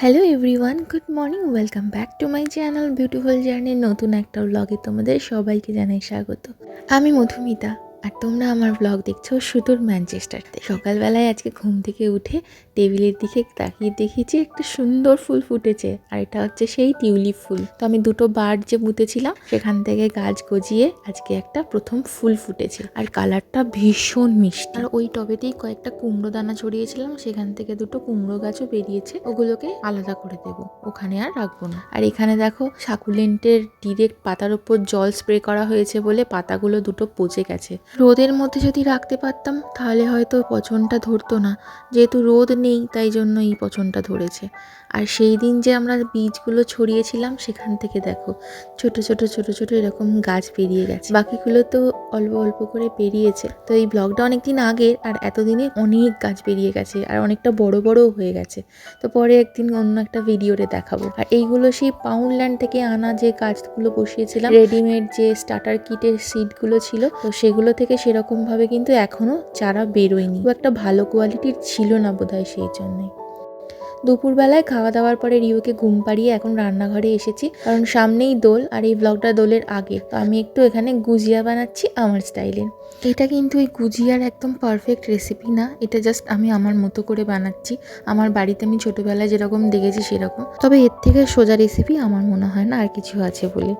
Hello everyone good morning welcome back to my channel beautiful journey নতুন একটা ব্লগে তোমাদের সবাইকে জানাই স্বাগত। আমি মধুমিতা। আর তোমরা আমার ব্লগ দেখছ সুদূর ম্যানচেস্টার থেকে সকালবেলায় আজকে ঘুম থেকে উঠে টেবিলের দিকে তাকিয়ে দেখেছি একটা সুন্দর ফুল ফুটেছে, আর এটা হচ্ছে সেই টিউলিপ ফুল। তো আমি দুটো বার্ড যে পুঁতেছিলাম সেখান থেকে গাছ গজিয়ে আজকে একটা প্রথম ফুল ফুটেছে, আর কালারটা ভীষণ মিষ্টি। আর ওই টবেতেই কয়েকটা কুমড়ো দানা ছড়িয়েছিলাম, সেখান থেকে দুটো কুমড়ো গাছও বেরিয়েছে, ওগুলোকে আলাদা করে দেবো। ওখানে আর রাখব না। আর এখানে দেখো সাকুলেন্টের ডিরেক্ট পাতার উপর জল স্প্রে করা হয়েছে বলে পাতাগুলো দুটো পচে গেছে। রোদের মধ্যে যদি রাখতে পারতাম, তাহলে হয়তো পচনটা ধরতো না। যেহেতু রোদ নেই, তাই জন্য এই পচনটা ধরেছে। আর সেই দিন যে আমরা বীজগুলো ছড়িয়েছিলাম, সেখান থেকে দেখো, ছোট ছোট ছোট ছোট এরকম গাছ বেরিয়ে গেছে। বাকিগুলো তো অল্প অল্প করে বেরিয়েছে। তো এই ব্লগটা অনেকদিন আগের, আর এতদিনে অনেক গাছ বেরিয়ে গেছে, আর অনেকটা বড়, বড়ও হয়ে গেছে। তো পরে একদিন অন্য একটা ভিডিওতে দেখাবো। আর এইগুলো সেই পাউন্ডল্যান্ড থেকে আনা যে গাছগুলো বসিয়েছিলাম রেডিমেড যে স্টার্টার কিটের সিডগুলো ছিল, তো সেগুলো থেকে সেরকমভাবে কিন্তু এখনও চারা বেরোয়নি। একটা ভালো কোয়ালিটির ছিল না বোধহয় সেই জন্যই দুপুরবেলায় খাওয়া দাওয়ার পরে রিওকে ঘুম পাড়িয়ে এখন রান্নাঘরে এসেছি। কারণ সামনেই দোল আর এই ব্লগটা দোলের আগে। তো আমি একটু এখানে গুজিয়া বানাচ্ছি আমার স্টাইলের এটা কিন্তু এই গুজিয়ার একদম পারফেক্ট রেসিপি না। এটা জাস্ট আমি আমার মতো করে বানাচ্ছি। আমার বাড়িতে আমি ছোটোবেলায় যেরকম দেখেছি সেরকম। তবে এর থেকে সোজা রেসিপি আমার মনে হয় না আর কিছু আছে বলে।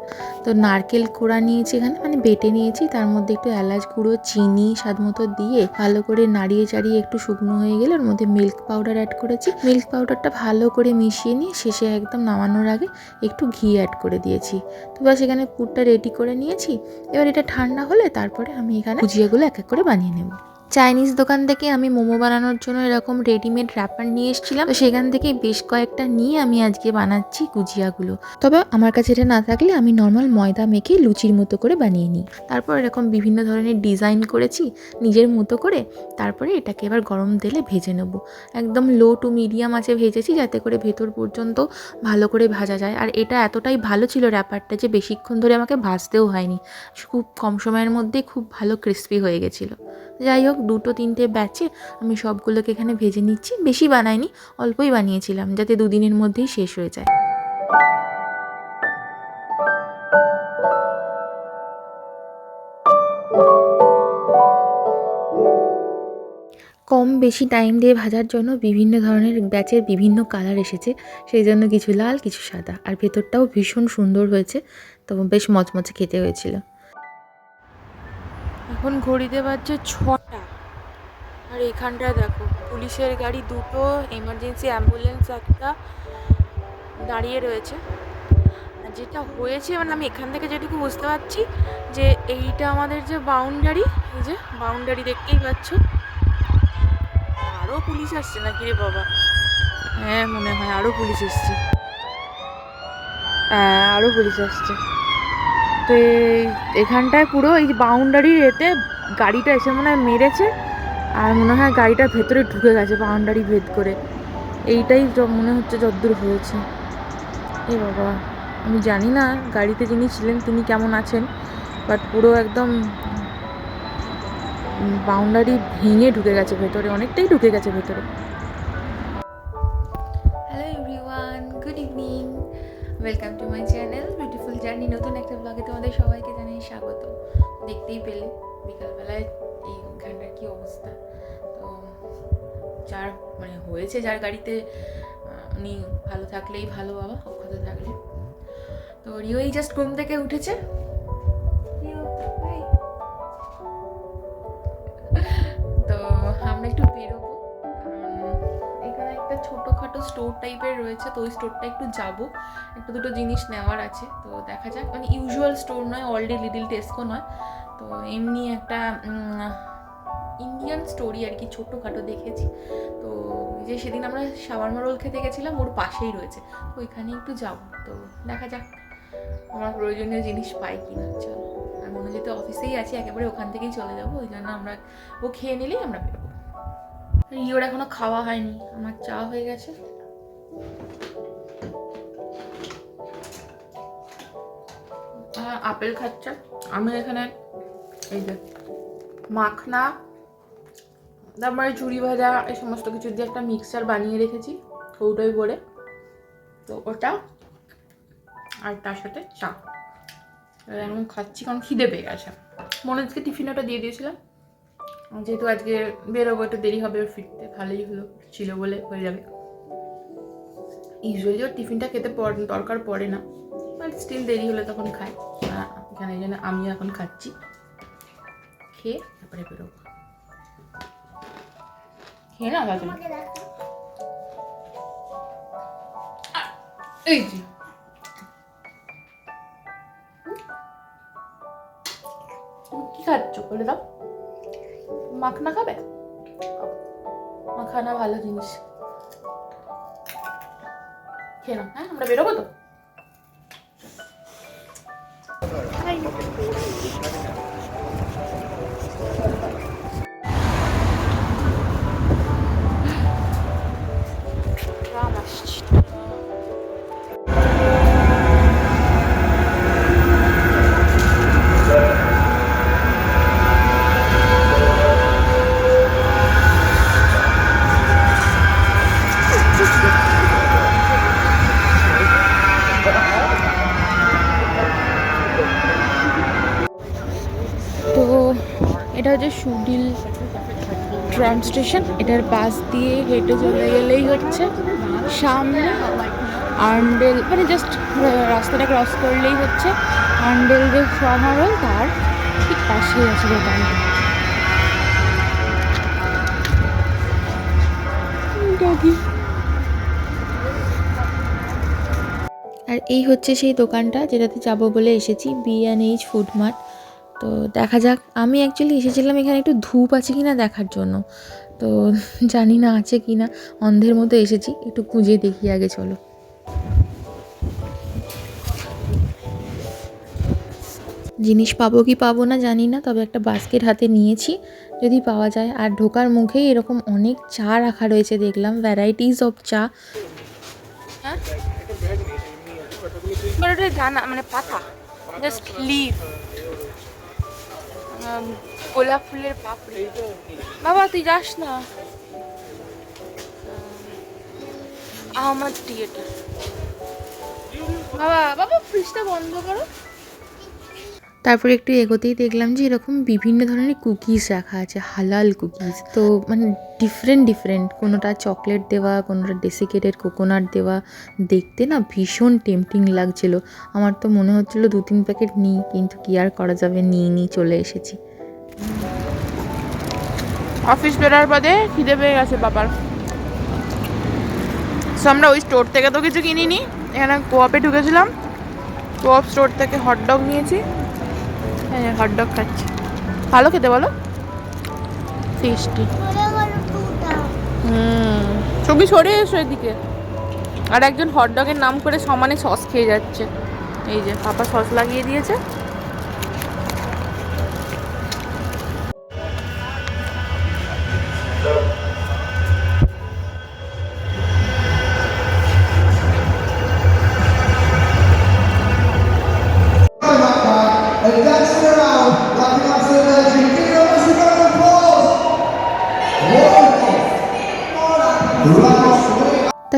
তো নারকেল কোড়া নিয়েছি এখানে মানে বেটে নিয়েছি। তার মধ্যে একটু এলাচ গুঁড়ো, চিনি স্বাদ মতো দিয়ে ভালো করে নাড়িয়ে চাড়িয়ে একটু শুকনো হয়ে গেলে ওর মধ্যে মিল্ক পাউডার অ্যাড করেছি। মিল্ক পাউডারটা ভালো করে মিশিয়ে নিয়ে শেষে একদম নামানোর আগে একটু ঘি অ্যাড করে দিয়েছি। তো বাস এখানে পুরটা রেডি করে নিয়েছি। এবার এটা ঠান্ডা হলে তারপরে আমি এখানে ভুজিয়াগুলো এক এক করে বানিয়ে নেব। চাইনিজ দোকান থেকে আমি মোমো বানানোর জন্য এরকম রেডিমেড র্যাপার নিয়ে এসেছিলাম। তো সেখান থেকে বেশ কয়েকটা নিয়ে আমি আজকে বানাচ্ছি গুজিয়াগুলো। তবে আমার কাছে এটা না থাকলে আমি নর্মাল ময়দা মেখে লুচির মতো করে বানিয়ে নিই। তারপর এরকম বিভিন্ন ধরনের ডিজাইন করেছি নিজের মতো করে। তারপরে এটাকে এবার গরম তেলে ভেজে নেব। একদম লো টু মিডিয়াম আছে ভেজেছি যাতে করে ভেতর পর্যন্ত ভালো করে ভাজা যায়। আর এটা এতটাই ভালো ছিল র্যাপারটা যে বেশিক্ষণ ধরে আমাকে ভাজতেও হয়নি। খুব কম সময়ের মধ্যে খুব ভালো ক্রিস্পি হয়ে গেছিল। যাই হোক, দুটো তিনটে ব্যাচে আমি সবগুলোকে এখানে ভেজে নিচ্ছি। বেশি বানাইনি, অল্পই বানিয়েছিলাম, যাতে দুদিনের মধ্যেই শেষ হয়ে যায়। কম বেশি টাইম দিয়ে ভাজার জন্য বিভিন্ন ধরনের ব্যাচের বিভিন্ন কালার এসেছে। সেই জন্য কিছু লাল, কিছু সাদা। আর ভেতরটাও ভীষণ সুন্দর হয়েছে, তো বেশ মচমচে খেতে হয়েছিল। এখন ঘড়িতে বাজছে ছটা। আর এখানটা দেখো, পুলিশের গাড়ি দুটো এমার্জেন্সি অ্যাম্বুলেন্স একটা দাঁড়িয়ে রয়েছে। আর যেটা হয়েছে মানে আমি এখান থেকে যেটুকু বুঝতে পারছি, যে এইটা আমাদের যে বাউন্ডারি এই যে বাউন্ডারি দেখতেই পাচ্ছ। আরও পুলিশ আসছে নাকি রে বাবা? হ্যাঁ মনে হয় আরও পুলিশ এসছে। হ্যাঁ আরও পুলিশ আসছে। তো এখানটায় পুরো এই বাউন্ডারির এতে গাড়িটা এসে মনে হয় মেরেছে। আর মনে হয় গাড়িটা ভেতরে ঢুকে গেছে বাউন্ডারি ভেদ করে। এইটাই মনে হচ্ছে যদ্দূর হয়েছে। এ বাবা, আমি জানি না গাড়িতে যিনি ছিলেন তিনি কেমন আছেন বাট পুরো একদম বাউন্ডারি ভেঙে ঢুকে গেছে ভেতরে, অনেকটাই ঢুকে গেছে ভেতরে। Hello everyone good evening welcome to my channel journey নতুন একটা ব্লগে তোমাদের সবাইকে জানাই স্বাগত। দেখতেই পেলে, বিকালবেলায় এই গানটার কী অবস্থা। তো যার মানে হয়েছে যার গাড়িতে উনি ভালো থাকলেই ভালো, বাবা অক্ষত থাকলে। তো রিও এই জাস্ট ঘুম থেকে উঠেছে। স্টোর টাইপের রয়েছে, তো ওই স্টোরটা একটু যাব। একটু দুটো জিনিস নেওয়ার আছে, তো দেখা যাক। মানে ইউজুয়াল স্টোর নয় অলডি লিডিল টেস্কো নয়। তো এমনি একটা ইন্ডিয়ান স্টোরি আর কি, ছোটোখাটো দেখেছি। তো যে সেদিন আমরা শাওয়ারমা রোল খেতে গেছিলাম, ওর পাশেই রয়েছে। তো ওইখানে একটু যাব। তো দেখা যাক আমার প্রয়োজনীয় জিনিস পাই কি না চলো। আর মনে যেতে অফিসেই আছি, একেবারে ওখান থেকেই চলে যাব। ওই জন্য আমরা, ও খেয়ে নিলেই আমরা বেরোবো। রিওর এখনও খাওয়া হয়নি, আমার চা হয়ে গেছে। আহ, আপেল খাচ্ছে। আমি এখানে এই যে মাখনা তারপরে চুড়ি ভাজা এই সমস্ত কিছু দিয়ে একটা মিক্সার বানিয়ে রেখেছি কৌটোয় করে তো ওটা আর তার সাথে চা। এখন খাচ্ছি কারণ খিদে পেয়ে গেছে। মনে হচ্ছে টিফিন ওটা দিয়ে দিয়েছিলাম। যেহেতু আজকে বেরোবো একটু দেরি হবে ওর ফিরতে ভালোই হলো ছিল বলে হয়ে যাবে। ইউজুয়ালি ওর টিফিনটা খেতে দরকার পড়ে না বাট স্টিল দেরি হলে তখন খায়। এখানে এই জন্য আমি এখন খাচ্ছি। খেয়ে তারপরে বেরোবো। খেয়ে না তাড়াতাড়ি। এই যে। কি খাচ্ছ বলে দাও। মাখনা খাবে? মাখানা ভালো জিনিস। খেয়ে নাও। হ্যাঁ আমরা বেরোবো তো? Hayır. এটা হচ্ছে সুডিল ট্রাম স্টেশন। এটার পাশ দিয়ে হেঁটে চলে গেলেই হচ্ছে। সামনে আন্ডেল মানে জাস্ট রাস্তাটা ক্রস করলেই হচ্ছে। আন্ডেল যে সমারোহ, তার ঠিক পাশেই আছে দোকানটা আর এই হচ্ছে সেই দোকানটা যেটাতে যাব বলে এসেছি B and H food mart তো দেখা যাক। আমি অ্যাকচুয়ালি এসেছিলাম এখানে একটু ধূপ আছে কি না দেখার জন্য। তো জানি না আছে কি না অন্ধের মতো এসেছি। একটু খুঁজে দেখি আগে, চলো। জিনিস পাবো কি পাবো না জানি না, তবে একটা বাস্কেট হাতে নিয়েছি। যদি পাওয়া যায়। আর ঢোকার মুখেই এরকম অনেক চা রাখা রয়েছে দেখলাম। ভ্যারাইটিস অফ চা। মানে ওটা জানা মানে পাতা। জাস্ট লিভ গোলাপ ফুলের পাপড়ি। বাবা তুই যাস না। আমার থিয়েটার বাবা বাবা ফ্রিজটা বন্ধ করো। তারপরে একটু এগোতেই দেখলাম যে এরকম বিভিন্ন ধরনের কুকিজ রাখা আছে হালাল কুকিজ তো মানে ডিফারেন্ট ডিফারেন্ট কোনোটা চকলেট দেওয়া, কোনোটা ডেসিকেটেড কোকোনাট দেওয়া। দেখতে না ভীষণ টেম্পটিং লাগছিল। আমার তো মনে হচ্ছিল দু তিন প্যাকেট নিই, কিন্তু কি আর করা যাবে? নিয়ে নিয়ে চলে এসেছি। অফিস বেরার বাদে খিদে পেয়ে গেছে বাবার। সো আমরা ওই স্টোর থেকে তো কিছু কিনিনি। এখানে কোয়াপে ঢুকেছিলাম। কোয়াপ স্টোর থেকে হট হটডগ নিয়েছি। হটডগ খাচ্ছি। ভালো খেতে বলো? টেস্টি ছবি সরে এসো এদিকে। আর একজন হটডগের নাম করে সমানে সস খেয়ে যাচ্ছে। এই যে, পাপা সস লাগিয়ে দিয়েছে।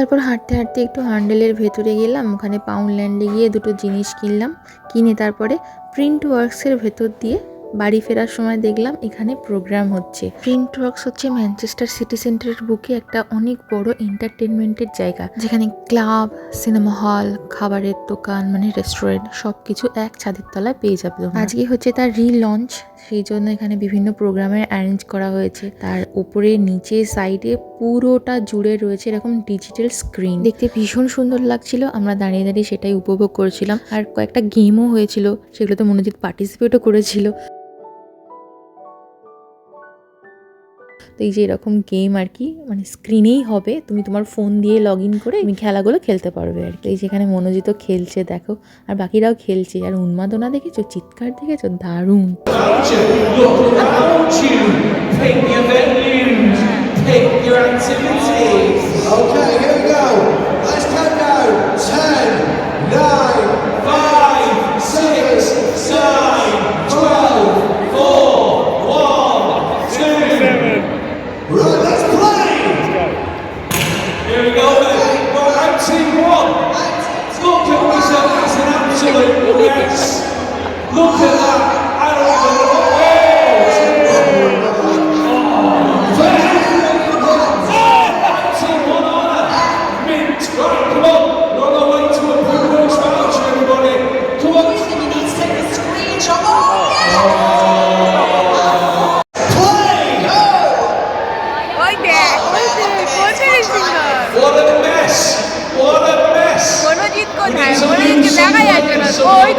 তারপর হাঁটতে হাঁটতে একটু হ্যান্ডেলের ভেতরে গেলাম। ওখানে পাউন্ড ল্যান্ডে গিয়ে দুটো জিনিস কিনলাম। কিনে তারপরে প্রিন্ট ওয়ার্কসের ভেতর দিয়ে বাড়ি ফেরার সময় দেখলাম এখানে প্রোগ্রাম হচ্ছে। প্রিন্ট ওয়ার্কস হচ্ছে ম্যানচেস্টার সিটি সেন্টারের বুকে একটা অনেক বড় এন্টারটেনমেন্টের জায়গা। যেখানে ক্লাব সিনেমা হল খাবারের দোকান মানে রেস্টুরেন্ট সব কিছু এক ছাদের তলায় পেয়ে যাবে আজকে হচ্ছে তার রিলঞ্চ সেই জন্য এখানে বিভিন্ন প্রোগ্রামের অ্যারেঞ্জ করা হয়েছে। তার উপরে নিচে সাইডে পুরোটা জুড়ে রয়েছে এরকম ডিজিটাল স্ক্রিন দেখতে ভীষণ সুন্দর লাগছিল। আমরা দাঁড়িয়ে দাঁড়িয়ে সেটাই উপভোগ করছিলাম। আর কয়েকটা গেমও হয়েছিল, সেগুলোতে মনোজিৎ পার্টিসিপেটও করেছিল। তো এই যে এরকম গেম আর কি মানে স্ক্রিনেই হবে তুমি তোমার ফোন দিয়ে লগ ইন করে তুমি খেলাগুলো খেলতে পারবে আর কি এই যেখানে মনোজিত খেলছে দেখো আর বাকিরাও খেলছে আর উন্মাদনা দেখেছ চিৎকার দেখেছ দারুণ pick your activities. Okay,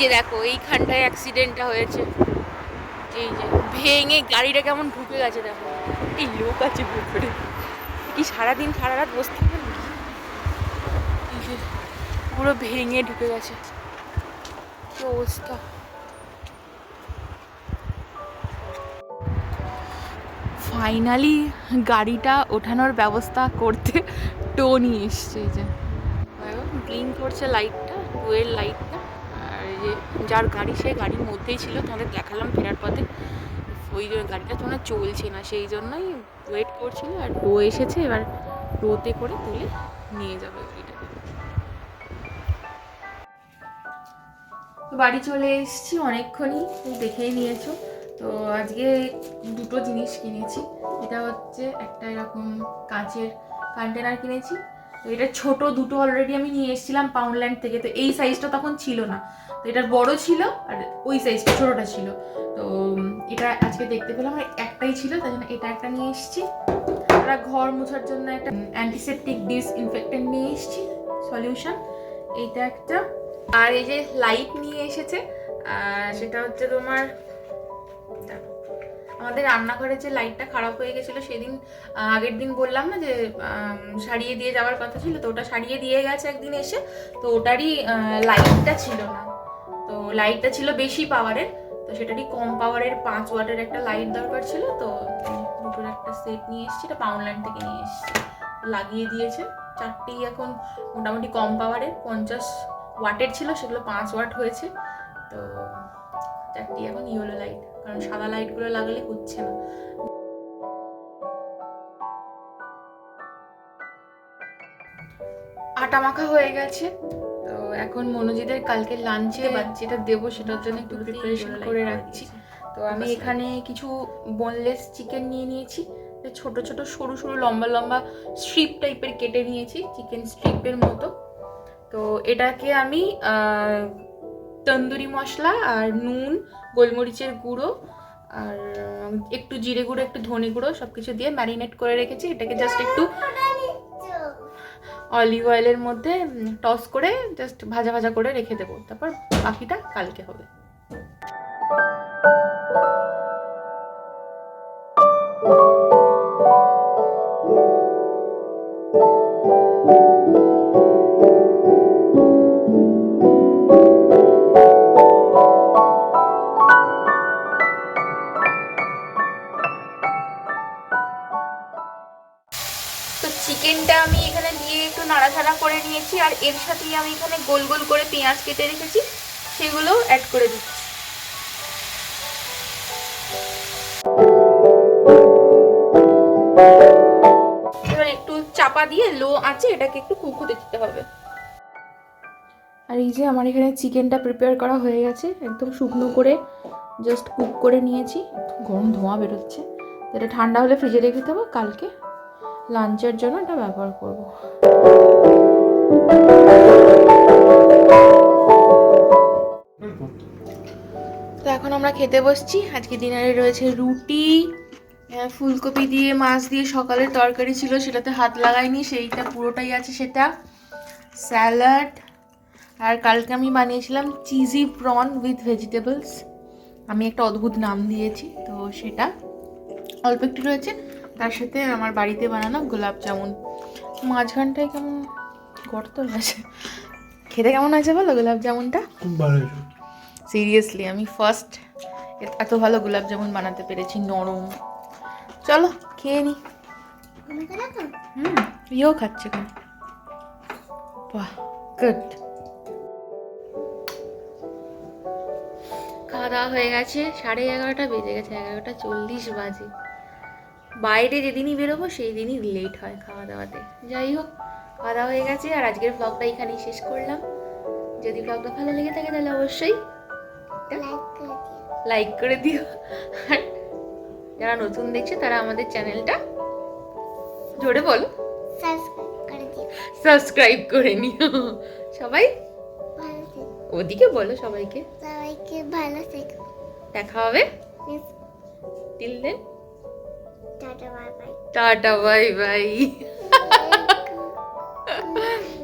যে দেখো, এইখানটায় অ্যাক্সিডেন্টটা হয়েছে। এই যে, ভেঙে গাড়িটা কেমন ঢুকে গেছে দেখো। এই লোক আছে ভেতরে। কি সারাদিন সারা রাত বসে থাকবে নাকি? পুরো ভেঙে ঢুকে গেছে। কি অবস্থা? ফাইনালি গাড়িটা ওঠানোর ব্যবস্থা করতে টো নিয়ে এসছে এই যে। ব্লিং করছে লাইটটা টুয়ের লাইটটা যে যার গাড়ি, সে গাড়ির মধ্যেই ছিল তোমাদের দেখালাম ফেরার পথে। ওই গাড়িটা আর চলছে না, সেই জন্যই ওয়েট করছিল আর টো এসেছে, এবার রোতে করে তুলে নিয়ে যাবে গাড়িটাকে তো বাড়ি চলে এসেছি অনেকক্ষণই দেখেই নিয়েছো। তো আজকে দুটো জিনিস কিনেছি। এটা হচ্ছে একটা এরকম কাঁচের কন্টেনার কিনেছি। তো এটা ছোট, দুটো অলরেডি আমি নিয়ে এসেছিলাম পাউন্ডল্যান্ড থেকে। তো এই সাইজটা তখন ছিল না। তো এটার বড় ছিল আর ওই সাইজটা ছোটটা ছিল। তো এটা আজকে দেখতে পেলাম আর একটাই ছিল তাই জন্য এটা একটা নিয়ে এসেছি। আর ঘর মোছার জন্য একটা অ্যান্টিসেপটিক ডিসইনফেক্টেন্ট নিয়ে এসেছি সলিউশন এইটা একটা। আর এই যে লাইট নিয়ে এসেছে আর সেটা হচ্ছে তোমার। আমাদের রান্নাঘরে যে লাইটটা খারাপ হয়ে গেছিল, সেদিন আগের দিন বললাম না যে সারিয়ে দিয়ে যাওয়ার কথা ছিল, তো ওটা সারিয়ে দিয়ে গেছে একদিন এসে, তো ওটারই লাইটটা ছিল না। তো লাইটটা ছিল বেশি পাওয়ারের তো সেটারই কম পাওয়ারের পাঁচ ওয়াটের একটা লাইট দরকার ছিল, তো দুটোর একটা সেট নিয়ে এসেছি, এটা পাউন্ডল্যান্ড থেকে নিয়ে এসেছি। লাগিয়ে দিয়েছে, চারটি এখন মোটামুটি কম পাওয়ারের পঞ্চাশ ওয়াটের ছিল, সেগুলো পাঁচ ওয়াট হয়েছে, তো চারটি এখন ইয়েলো লাইট কারণ সাদা লাইটগুলো লাগালে হচ্ছে না। আটা মাখা হয়ে গেছে। তো এখন মনোজিদের কালকে লাঞ্চে যেটা দেবো সেটার জন্য একটু প্রিপারেশন করে রাখছি। তো আমি এখানে কিছু বোনলেস চিকেন নিয়ে নিয়েছি। ছোট ছোট সরু সরু লম্বা লম্বা স্ট্রিপ টাইপের কেটে নিয়েছি চিকেন স্ট্রিপের মতো। তো এটাকে আমি আহ, তন্দুরি মশলা আর নুন গোলমরিচের গুঁড়ো আর একটু জিরে গুঁড়ো, একটু ধনে গুঁড়ো সব কিছু দিয়ে ম্যারিনেট করে রেখেছি। এটাকে জাস্ট একটু অলিভ অয়েলের মধ্যে টস করে জাস্ট ভাজা ভাজা করে রেখে দেবো। তারপর বাকিটা কালকে হবে। তো এর সাথেই আমি এখানে গোল গোল করে পেঁয়াজ কেটে রেখেছি, সেগুলো অ্যাড করে দিচ্ছি। এবার একটু চাপা দিয়ে লো আছে এটাকে একটু হবে। আর এই যে আমার এখানে চিকেনটা প্রিপেয়ার করা হয়ে গেছে, একদম শুকনো করে জাস্ট কুক করে নিয়েছি গরম ধোঁয়া বেরোচ্ছে। ঠান্ডা হলে ফ্রিজে রেখে দেবো কালকে লাঞ্চের জন্য এটা ব্যবহার করব। তো এখন আমরা খেতে বসছি। আজকে ডিনারে রয়েছে রুটি ফুলকপি দিয়ে, মাছ দিয়ে সকালের তরকারি ছিল, সেটাতে হাত লাগাইনি, সেইটা পুরোটাই আছে সেটা। স্যালাড। আর কালকে আমি বানিয়েছিলাম চিজি প্রন উইথ ভেজিটেবলস। আমি একটা অদ্ভুত নাম দিয়েছি, তো সেটা। অল্প একটু রয়েছে, তার সাথে আমার বাড়িতে বানানো গোলাপ জামুন। মাঝখানটায় কেমন গর্ত আছে খেতে কেমন আছে বলো গোলাপ জামুনটা? খুব ভালো সিরিয়াসলি আমি ফার্স্ট এত ভালো গোলাপ জামুন বানাতে পেরেছি নরম। চলো খেয়ে নি। হুম ইয়েও খাচ্ছে কেন? বাহ গুড খাওয়া দাওয়া হয়ে গেছে সাড়ে এগারোটা বেজে গেছে এগারোটা চল্লিশ বাজে। বাইরে যেদিনই বেরোবো সেই দিনই লেট হয় খাওয়া দাওয়াতে। যাই হোক খাওয়া দাওয়া হয়ে গেছে আর আজকের ব্লগটা এখানেই শেষ করলাম। যদি ব্লগটা ভালো লেগে থাকে তাহলে অবশ্যই লাইক করে দিও। আর যারা নতুন দেখছে তারা আমাদের চ্যানেলটা জোরে বলো। সাবস্ক্রাইব করে নিও। সবাই ওদিকে বলো সবাইকে। সবাইকে ভালো থেকো। দেখা হবে। Till then ta-ta bye bye ta-ta bye bye う。